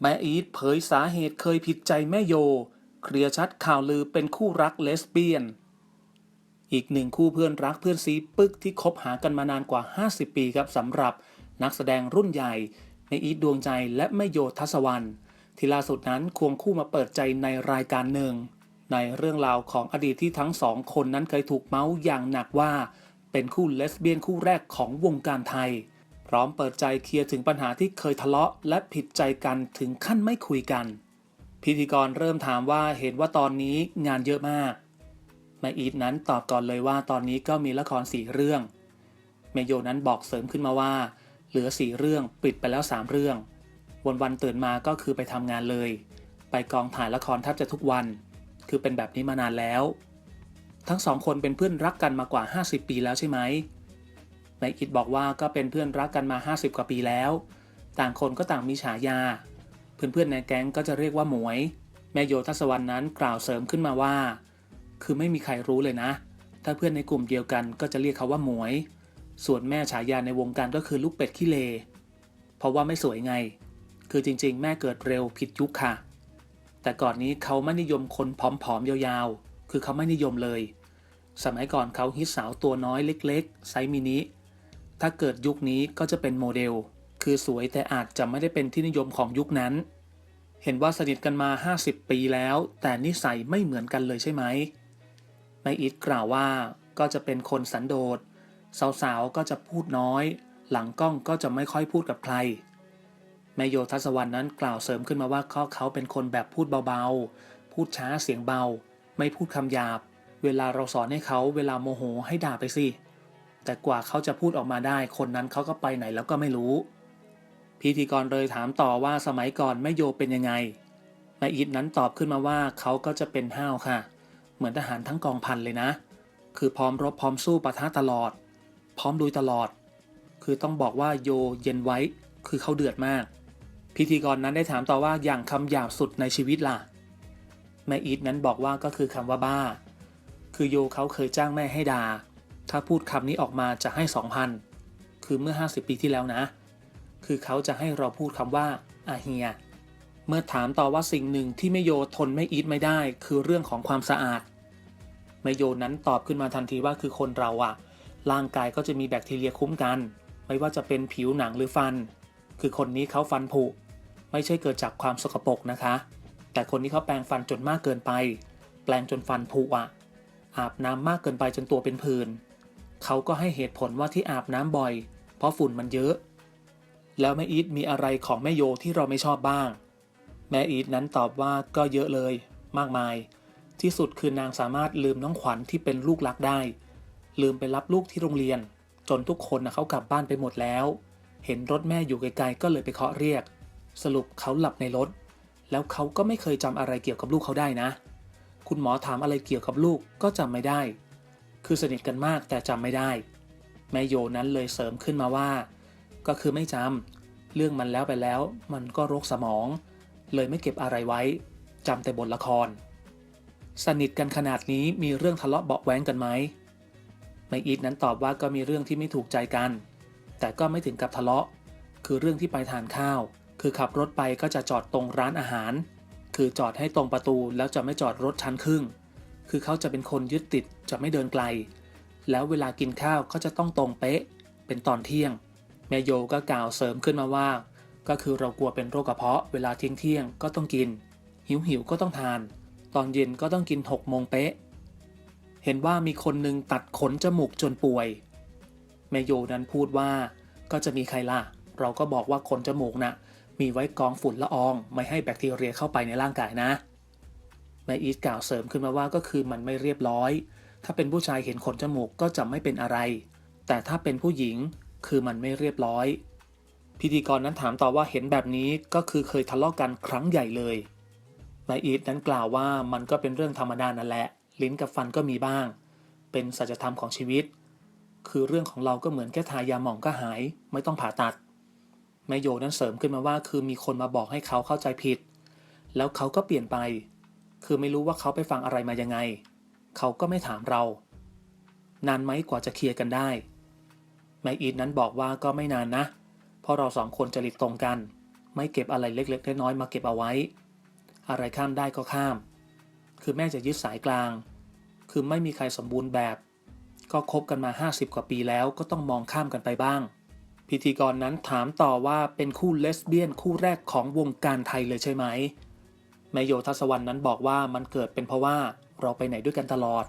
แม่อีทเผยสาเหตุเคยผิดใจแม่โย เคลียร์ชัดข่าวลือเป็นคู่รักเลสเบี้ยน อีกหนึ่งคู่เพื่อนรักเพื่อนซีปึกที่คบหากันมานานกว่า 50 ปีครับสำหรับนักแสดงรุ่นใหญ่ในอีทดวงใจและแม่โยทัศวรรณที่ล่าสุดนั้นควงคู่มาเปิดใจในรายการหนึ่ง ในเรื่องราวของอดีตที่ทั้งสองคนนั้นเคยถูกเมาส์อย่างหนักว่า เป็นคู่เลสเบี้ยนคู่แรกของวงการไทย พร้อมเปิดใจเคลียร์ถึงปัญหาที่เคยทะเลาะ และผิดใจกันถึงขั้นไม่คุยกัน พิธีกรเริ่มถามว่าเห็นว่าตอนนี้งานเยอะมาก แม่อีทนั้นตอบก่อนเลยว่าตอนนี้ก็มีละครสี่เรื่อง แม่โยนั้นบอกเสริมขึ้นมาว่า เหลือสี่เรื่องปิดไปแล้วสามเรื่อง วันวันๆตื่นมาก็คือไปทำงานเลย ไปกองถ่ายละครแทบจะทุกวัน คือเป็นแบบนี้มานานแล้ว ทั้งสองคนเป็นเพื่อนรักกันมากว่า 50 ปีแล้วใช่ไหม แม่อีทบอกว่าก็เป็นเพื่อนรักกันมา 50 กว่าปีแล้ว ต่างคนก็ต่างมีฉายา เพื่อนๆในแก๊งก็จะเรียกว่าหมวย แม่โยทัศวรรณนั้นกล่าวเสริมขึ้นมาว่า คือไม่มีใครรู้เลยนะ ถ้าเพื่อนในกลุ่มเดียวกันก็จะเรียกเขาว่าหมวย ส่วนแม่ฉายาในวงการก็คือลูกเป็ดขี้เล เพราะว่าไม่สวยไง คือจริง ๆ แม่เกิดเร็วผิดยุคค่ะ แต่ก่อนนี้เขาไม่นิยมคนผอมๆยาวๆ คือเขาไม่นิยมเลย สมัยก่อนเขาฮิตสาวตัวน้อยเล็ก ๆ ไซส์มินิ ถ้าเกิดยุคนี้ก็จะเป็นโมเดล คือสวยแต่อาจจะไม่ได้เป็นที่นิยมของยุคนั้น เห็นว่าสนิทกันมา 50 ปีแล้ว แต่นิสัยไม่เหมือนกันเลยใช่ไหมแม่อีทกล่าวว่าก็จะเป็นคนสันโดษ สาวๆ ก็จะพูดน้อย หลังกล้องก็จะไม่ค่อยพูดกับใครแม่โยทัศวรรณนั้นกล่าวเสริมขึ้นมาว่าเขาเขาเป็นคนแบบพูดเบาๆ พูดช้าเสียงเบา ไม่พูดคำหยาบ เวลาเราสอนให้เขาเวลาโมโหให้ด่าไปสิ แต่กว่าเขาจะพูดออกมาได้ คนนั้นเขาก็ไปไหนแล้วก็ไม่รู้ พิธีกรเลยถามต่อว่าสมัยก่อนแม่โยเป็นยังไงแม่อีทนั้นตอบขึ้นมาว่าเขาก็จะเป็นห้าวค่ะ เหมือนทหารทั้งกองพันเลยนะ คือพร้อมรบพร้อมสู้ปะทะตลอด พร้อมลุยตลอด คือต้องบอกว่าโยเย็นไว้ คือเขาเดือดมาก พิธีกรนั้นได้ถามต่อว่าอย่างคำหยาบสุดในชีวิตล่ะ แม่อีทนั้นบอกว่าก็คือคำว่าบ้า คือโยเขาเคยจ้างแม่ให้ด่า ถ้าพูดคำนี้ออกมาจะให้ 2,000 คือเมื่อ 50 ปีที่แล้วนะ คือเขาจะให้เราพูดคำว่าอาเฮีย เมื่อถามต่อว่าสิ่งหนึ่งที่แม่โยทนไม่อีทไม่ได้ คือเรื่องของความสะอาดแม่โยนั้นตอบขึ้นมาทันทีว่าคือคนเราอะร่างกายก็จะมีแบคทีเรียคุ้มกัน ไม่ว่าจะเป็นผิวหนังหรือฟัน คือคนนี้เขาฟันผุ ไม่ใช่เกิดจากความสกปรกนะคะ แต่คนนี้เขาแปรงฟันจนมากเกินไป แปรงจนฟันผุอะอาบน้ำมากเกินไปจนตัวเป็นผื่น เขาก็ให้เหตุผลว่าที่อาบน้ำบ่อย เพราะฝุ่นมันเยอะ แล้วแม่อีทมีอะไรของแม่โยที่เราไม่ชอบบ้าง แม่อีทนั้นตอบว่าก็เยอะเลย มากมาย ที่สุดคือนางสามารถลืมน้องขวัญที่เป็นลูกรักได้ ลืมไปรับลูกที่โรงเรียน จนทุกคนนะเขากลับบ้านไปหมดแล้ว เห็นรถแม่อยู่ไกลๆก็เลยไปเคาะเรียก สรุปเขาหลับในรถ แล้วเขาก็ไม่เคยจำอะไรเกี่ยวกับลูกเขาได้นะ คุณหมอถามอะไรเกี่ยวกับลูกก็จำไม่ได้ คือสนิทกันมากแต่จำไม่ได้ แม่โยนั้นเลยเสริมขึ้นมาว่า ก็คือไม่จำเรื่องมันแล้วไปแล้ว มันก็รกสมอง เลยไม่เก็บอะไรไว้จำแต่บทละคร สนิทกันขนาดนี้มีเรื่องทะเลาะเบาะแว้งกันไหมแม่อีทนั้นตอบว่าก็มีเรื่องที่ไม่ถูกใจกัน แต่ก็ไม่ถึงกับทะเลาะ คือเรื่องที่ไปทานข้าว คือขับรถไปก็จะจอดตรงร้านอาหาร คือจอดให้ตรงประตูแล้วจะไม่จอดรถชั้นครึ่ง คือเขาจะเป็นคนยึดติดจะไม่เดินไกล แล้วเวลากินข้าวก็จะต้องตรงเป๊ะ เป็นตอนเที่ยง แม่โยก็กล่าวเสริมขึ้นมาว่า ก็คือเรากลัวเป็นโรคกระเพาะ เวลาเที่ยงเที่ยงก็ต้องกิน หิวหิวก็ต้องทาน ตอนเย็นก็ต้องกิน6โมงเป๊ะ เห็นว่ามีคนหนึ่งตัดขนจมูกจนป่วย แม่โยนั้นพูดว่าก็จะมีใครล่ะ เราก็บอกว่าขนจมูกน่ะมีไว้กองฝุ่นละออง ไม่ให้แบคทีเรียเข้าไปในร่างกายนะ แม่อีทกล่าวเสริมขึ้นมาว่าก็คือมันไม่เรียบร้อย ถ้าเป็นผู้ชายเห็นขนจมูกก็จะไม่เป็นอะไร แต่ถ้าเป็นผู้หญิงคือมันไม่เรียบร้อย พิธีกรนั้นถามต่อว่าเห็นแบบนี้ก็คือเคยทะเลาะกันครั้งใหญ่เลยนายอีทนั้นกล่าวว่ามันก็เป็นเรื่องธรรมดานั่นแหละ ลิ้นกับฟันก็มีบ้าง เป็นสัจธรรมของชีวิต คือเรื่องของเราก็เหมือนแค่ทายาหมองก็หาย ไม่ต้องผ่าตัดแม่โยนั้นเสริมขึ้นมาว่าคือมีคนมาบอกให้เขาเข้าใจผิด แล้วเขาก็เปลี่ยนไป คือไม่รู้ว่าเขาไปฟังอะไรมายังไง เขาก็ไม่ถามเรา นานไหมกว่าจะเคลียร์กันได้แม่อีทนั้นบอกว่าก็ไม่นานนะ เพราะเราสองคนจริตตรงกัน ไม่เก็บอะไรเล็กๆน้อยๆมาเก็บเอาไว้ อะไรข้ามได้ก็ข้าม คือแม่จะยึดสายกลาง คือไม่มีใครสมบูรณ์แบบ ก็คบกันมา 50 กว่าปีแล้วก็ต้องมองข้ามกันไปบ้าง พิธีกรนั้นถามต่อว่าเป็นคู่เลสเบี้ยนคู่แรกของวงการไทยเลยใช่ไหม แม่โยทัศวรรณนั้นบอกว่ามันเกิดเป็นเพราะว่าเราไปไหนด้วยกันตลอด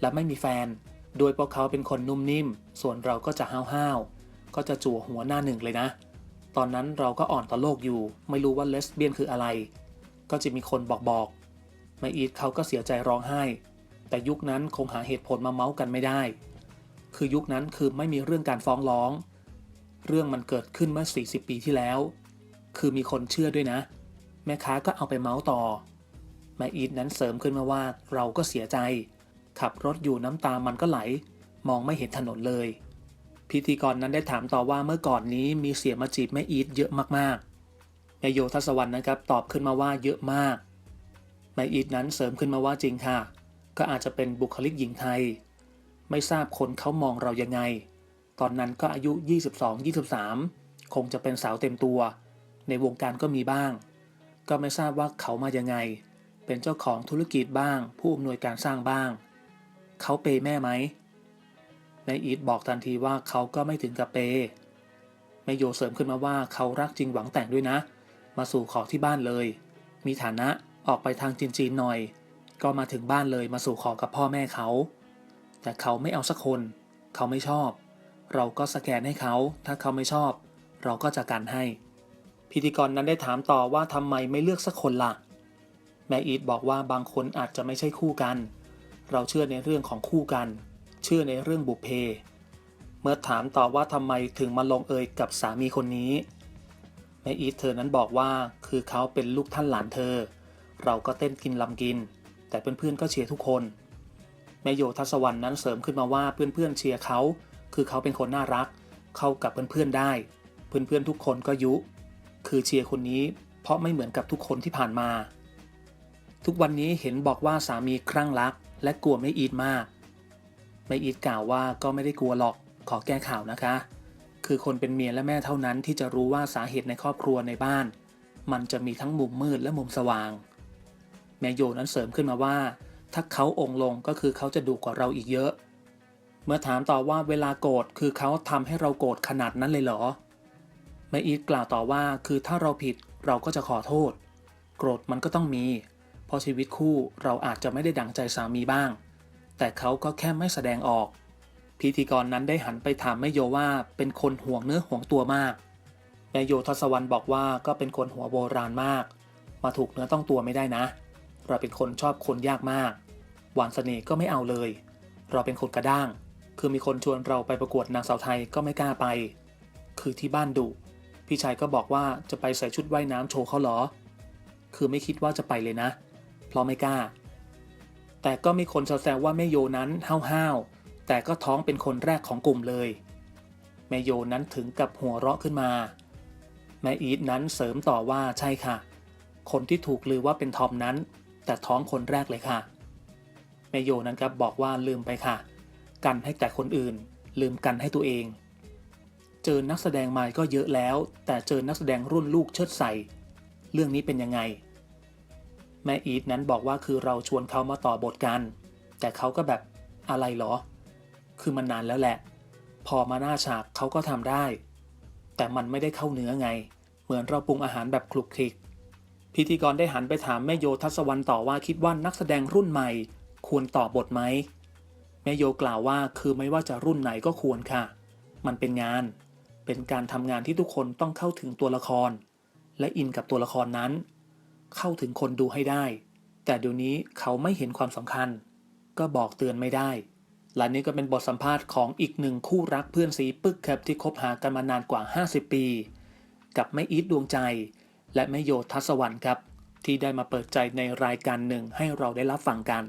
และไม่มีแฟน โดยพวกเขาเป็นคนนุ่มนิ่ม ส่วนเราก็จะห้าวๆก็จะจั่วหัวหน้าหนึ่งเลยนะ ตอนนั้นเราก็อ่อนต่อโลกอยู่ ไม่รู้ว่าเลสเบี้ยนคืออะไร ก็จะมีคนบอกบอกแม่อีทเขาก็เสียใจร้องไห้ แต่ยุคนั้นคงหาเหตุผลมาเมาส์กันไม่ได้ คือยุคนั้นคือไม่มีเรื่องการฟ้องร้อง เรื่องมันเกิดขึ้นเมื่อ 40 ปีที่แล้ว คือมีคนเชื่อด้วยนะ แม่ค้าก็เอาไปเมาส์ต่อแม่อีทนั้นเสริมขึ้นมาว่าเราก็เสียใจ ขับรถอยู่น้ำตามันก็ไหล มองไม่เห็นถนนเลย พิธีกรนั้นได้ถามต่อว่าเมื่อก่อนนี้มีเสียมาจีบแม่อีทเยอะมากๆแม่โยทัศวรรณนะครับตอบขึ้นมาว่าเยอะมากแม่อีทนั้นเสริมขึ้นมาว่าจริงค่ะ ก็อาจจะเป็นบุคลิกหญิงไทย ไม่ทราบคนเขามองเรายังไง ตอนนั้นก็อายุ 22-23 คงจะเป็นสาวเต็มตัว ในวงการก็มีบ้าง ก็ไม่ทราบว่าเขามายังไง เป็นเจ้าของธุรกิจบ้าง ผู้อำนวยการสร้างบ้าง เขาเปย์แม่ไหมนายอีทบอกทันทีว่าเขาก็ไม่ถึงกับเปย์แม่โยเสริมขึ้นมาว่าเขารักจริงหวังแต่งด้วยนะ มาสู่ขอที่บ้านเลย มีฐานะออกไปทางจีนๆหน่อย ก็มาถึงบ้านเลยมาสู่ขอกับพ่อแม่เขา แต่เขาไม่เอาสักคน เขาไม่ชอบ เราก็สแกนให้เขา ถ้าเขาไม่ชอบ เราก็จะกันให้ พิธีกรนั้นได้ถามต่อว่าทำไมไม่เลือกสักคนละ่ะ แม่อีทบอกว่าบางคนอาจจะไม่ใช่คู่กัน เราเชื่อในเรื่องของคู่กัน เชื่อในเรื่องบุพเพ เมื่อถามต่อว่าทำไมถึงมาลงเอยกับสามีคนนี้ แม่อีทเธอนั้นบอกว่าคือเขาเป็นลูกท่านหลานเธอ เราก็เต้นกินลำกิน แต่เพื่อนๆก็เชียร์ทุกคน แม่โยทัศวรรณนั้นเสริมขึ้นมาว่าเพื่อนๆเชียร์เขา คือเขาเป็นคนน่ารัก เข้ากับเพื่อนๆได้ เพื่อนๆทุกคนก็ยุ คือเชียร์คนนี้เพราะไม่เหมือนกับทุกคนที่ผ่านมา ทุกวันนี้เห็นบอกว่าสามีคลั่งรัก และกลัวไม่อีทมาก ไม่อีทกล่าวว่าก็ไม่ได้กลัวหรอกขอแก้ข่าวนะคะ คือคนเป็นเมียและแม่เท่านั้นที่จะรู้ว่าสาเหตุในครอบครัวในบ้าน มันจะมีทั้งมุมมืดและมุมสว่าง แม่โยนั้นเสริมขึ้นมาว่า ถ้าเขาองค์ลงก็คือเขาจะดุกว่าเราอีกเยอะ เมื่อถามต่อว่าเวลาโกรธคือเขาทำให้เราโกรธขนาดนั้นเลยเหรอ แม่อีทกล่าวต่อว่าคือถ้าเราผิดเราก็จะขอโทษ โกรธมันก็ต้องมี เพราะชีวิตคู่เราอาจจะไม่ได้ดั่งใจสามีบ้าง แต่เขาก็แค่ไม่แสดงออก พิธีกรนั้นได้หันไปถามแม่โยว่าเป็นคนห่วงเนื้อห่วงตัวมากแม่โยทศวรรณบอกว่าก็เป็นคนหัวโบราณมาก มาถูกเนื้อต้องตัวไม่ได้นะ เราเป็นคนชอบคนยากมาก หวานเสน่ห์ก็ไม่เอาเลย เราเป็นคนกระด้าง คือมีคนชวนเราไปประกวดนางสาวไทยก็ไม่กล้าไป คือที่บ้านดุ พี่ชายก็บอกว่าจะไปใส่ชุดว่ายน้ำโชว์เขาเหรอ คือไม่คิดว่าจะไปเลยนะ เพราะไม่กล้า แต่ก็มีคนแซวว่าแม่โยนั้นห้าวๆ แต่ก็ท้องเป็นคนแรกของกลุ่มเลย แม่โยนั้นถึงกับหัวเราะขึ้นมา แม่อีทนั้นเสริมต่อว่าใช่ค่ะ คนที่ถูกลือว่าเป็นทอมนั้น แต่ท้องคนแรกเลยค่ะ แม่โยนั้นครับบอกว่าลืมไปค่ะ กันให้แต่คนอื่น ลืมกันให้ตัวเอง เจอนักแสดงใหม่ก็เยอะแล้ว แต่เจอนักแสดงรุ่นลูกเชิดใส่เรื่องนี้เป็นยังไง แม่อีทนั้นบอกว่าคือเราชวนเขามาต่อบทกัน แต่เขาก็แบบอะไรหรอ คือมันนานแล้วแหละ พอมาหน้าฉากเขาก็ทำได้ แต่มันไม่ได้เข้าเนื้อไง เหมือนเราปรุงอาหารแบบคลุกคลิก พิธีกรได้หันไปถามแม่โยทัศวรรณต่อว่าคิดว่านักแสดงรุ่นใหม่ ควรต่อบทไหมแม่โยกล่าวว่าคือไม่ว่าจะรุ่นไหนก็ควรค่ะ มันเป็นงาน เป็นการทำงานที่ทุกคนต้องเข้าถึงตัวละคร และอินกับตัวละครนั้น เข้าถึงคนดูให้ได้ แต่เดี๋ยวนี้เขาไม่เห็นความสำคัญ ก็บอกเตือนไม่ได้ และนี่ก็เป็นบทสัมภาษณ์ของอีกหนึ่งคู่รักเพื่อนสีปึกครับที่คบหากันมานานกว่า 50 ปี กับแม่อีทดวงใจ และแม่โยทัศวรรณครับ ที่ได้มาเปิดใจในรายการหนึ่งให้เราได้รับฟังกัน